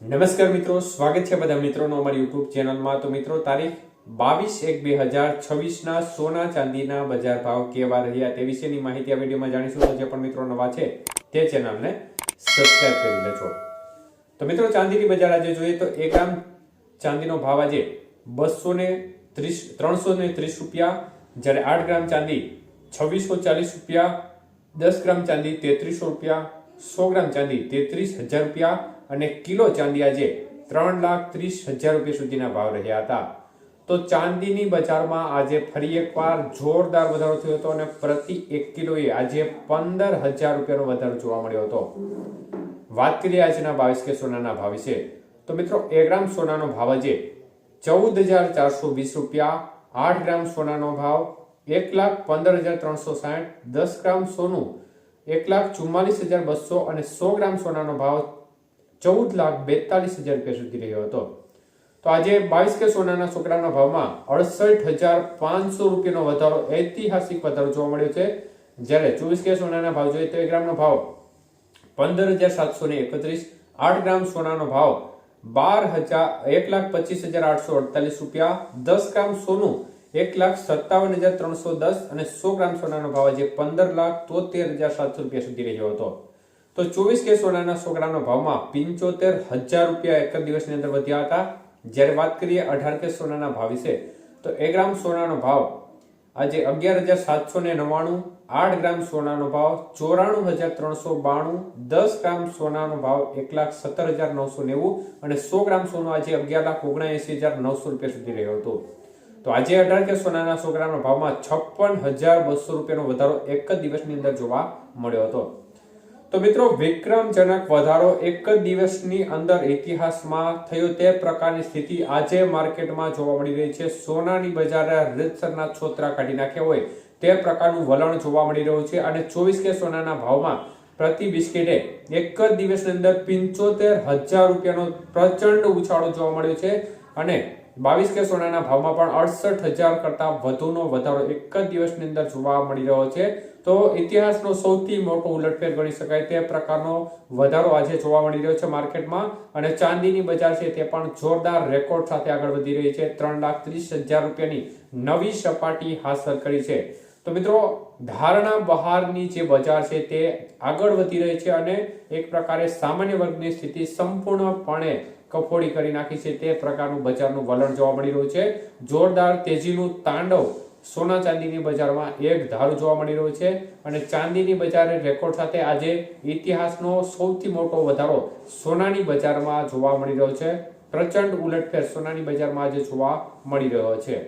નમસ્કાર મિત્રો, સ્વાગત છે બધા મિત્રોનો અમારી યુટ્યુબ ચેનલમાં. તો મિત્રો, તારીખ બાવીસ એક બે હજાર છવ્વીસના સોના ચાંદીના બજાર ભાવ કેવા રહ્યા તે વિશેની માહિતી આ વિડીયોમાં જાણીશું. તો જે પણ મિત્રો નવા છે, તે ચેનલને સબસ્ક્રાઇબ કરી લેજો. તો મિત્રો, ચાંદીની બજાર આજે જોઈએ તો એક ગ્રામ ચાંદીનો ભાવ આજે બસો ને ત્રીસ ત્રણસો ને ત્રીસ રૂપિયા, જ્યારે આઠ ગ્રામ ચાંદી છવ્વીસો ચાલીસ રૂપિયા, દસ ગ્રામ ચાંદી તેત્રીસો રૂપિયા, સો ગ્રામ ચાંદી તેત્રીસ હજાર રૂપિયા અને કિલો ચાંદી આજે ત્રણ લાખ ત્રીસ હજાર રૂપિયા સુધીના ભાવ રહ્યા હતા. તો ચાંદીની બજારમાં આજે ફરી એકવાર જોરદાર વધારો થયો હતો અને પ્રતિ એક કિલોએ આજે પંદર હજાર રૂપિયાનો વધારો જોવા મળ્યો હતો. વાત કરીએ આજના બાવીસ કે સોનાના ભાવ વિશે. તો મિત્રો, એક ગ્રામ સોનાનો ભાવ આજે ચૌદ હજાર ચારસો વીસ રૂપિયા, આઠ ગ્રામ સોનાનો ભાવ એક લાખ પંદર હજાર ત્રણસો સાઠ, દસ ગ્રામ સોનું એક લાખ ચુમ્માલીસ હજાર બસો અને સો ગ્રામ સોનાનો ભાવ ચૌદ લાખ બેતાલીસ હજાર રૂપિયા સુધી રહ્યો હતો. તો આજે બાવીસ કે સોનાના છોકરાના ભાવમાં અડસઠ હજાર પાંચસો રૂપિયાનો વધારો, ઐતિહાસિક વધારો જોવા મળ્યો છે. જ્યારે ચોવીસ કે સોનાના ભાવ જોઈએ તો એક ગ્રામનો ભાવ પંદર હજાર સાતસો ને એકત્રીસ, આઠ ગ્રામ સોનાનો ભાવ બાર હજાર એક લાખ પચીસ હજાર આઠસો અડતાલીસ રૂપિયા, દસ ગ્રામ સોનું એક લાખ સત્તાવન હજાર ત્રણસો દસ અને સો ગ્રામ સોનાનો ભાવ આજે પંદર લાખ તોતેર હજાર સાતસો રૂપિયા સુધી રહ્યો હતો. તો ચોવીસ કે સોનાના સો ભાવમાં પિંચોતેર હજાર રૂપિયા એક જ દિવસની અંદર વધ્યા હતા. જ્યારે વાત કરીએ અઢાર કે સોનાના ભાવ વિશે, તો એક ગ્રામ સોનાનો ભાવ આજે અગિયાર હજાર સાતસો ને નવ્વાણું, આઠ ગ્રામ સોનાનો ભાવ ચોરાણું હજાર ત્રણસો બાણું, દસ ગ્રામ સોનાનો ભાવ એક લાખ સત્તર હજાર નવસો નેવું અને સો ગ્રામ સોનું આજે અગિયાર લાખ ઓગણએસી હજાર નવસો રૂપિયા સુધી રહ્યો હતો. તો આજે અઢાર કે સોનાના ગ્રામના ભાવમાં છપ્પન હજાર બસો રૂપિયાનો વધારો એક જ દિવસની અંદર જોવા મળ્યો હતો. તો મિત્રો, વિક્રમજનક વધારો એક જ દિવસની અંદર ઇતિહાસમાં થયો તે પ્રકારની સ્થિતિ આજે માર્કેટમાં જોવા મળી રહી છે. સોનાની બજારે રીતસરના છોતરા કાઢી નાખ્યા હોય તે પ્રકારનું વલણ જોવા મળી રહ્યું છે અને ચોવીસ કે સોનાના ભાવમાં પ્રતિ બિસ્કિટે એક જ દિવસની અંદર પંચોતેર હજાર રૂપિયાનો પ્રચંડ ઉછાળો જોવા મળ્યો છે અને બાવીસ કે સોનાના ભાવમાં પણ અડસઠ હજાર કરતા વધુનો વધારો એક જ દિવસની અંદર જોવા મળી રહ્યો છે. તો ઇતિહાસનો સૌથી મોટો ઉલટફેર ગણી શકાય તે પ્રકારનો વધારો આજે જોવા મળી રહ્યો છે માર્કેટમાં. અને ચાંદીની બજાર છે તે પણ જોરદાર રેકોર્ડ સાથે આગળ વધી રહી છે. ત્રણ લાખ ત્રીસ હજાર રૂપિયાની નવી સપાટી હાંસલ કરી છે. તો મિત્રો, ધારણા બહારની જે બજાર છે તે આગળ વધી રહી છે અને એક પ્રકારે સામાન્ય વર્ગની સ્થિતિ સંપૂર્ણપણે કફોડી કરી નાખી છે તે પ્રકારનું બજારનું વલણ જોવા મળી રહ્યું છે. જોરદાર તેજીનું તાંડવ સોના ચાંદીની બજારમાં એક ધારું જોવા મળી રહ્યું છે અને ચાંદીની બજારે રેકોર્ડ સાથે આજે ઇતિહાસનો સૌથી મોટો વધારો સોનાની બજારમાં જોવા મળી રહ્યો છે. પ્રચંડ ઉલટફેર સોનાની બજારમાં આજે જોવા મળી રહ્યો છે.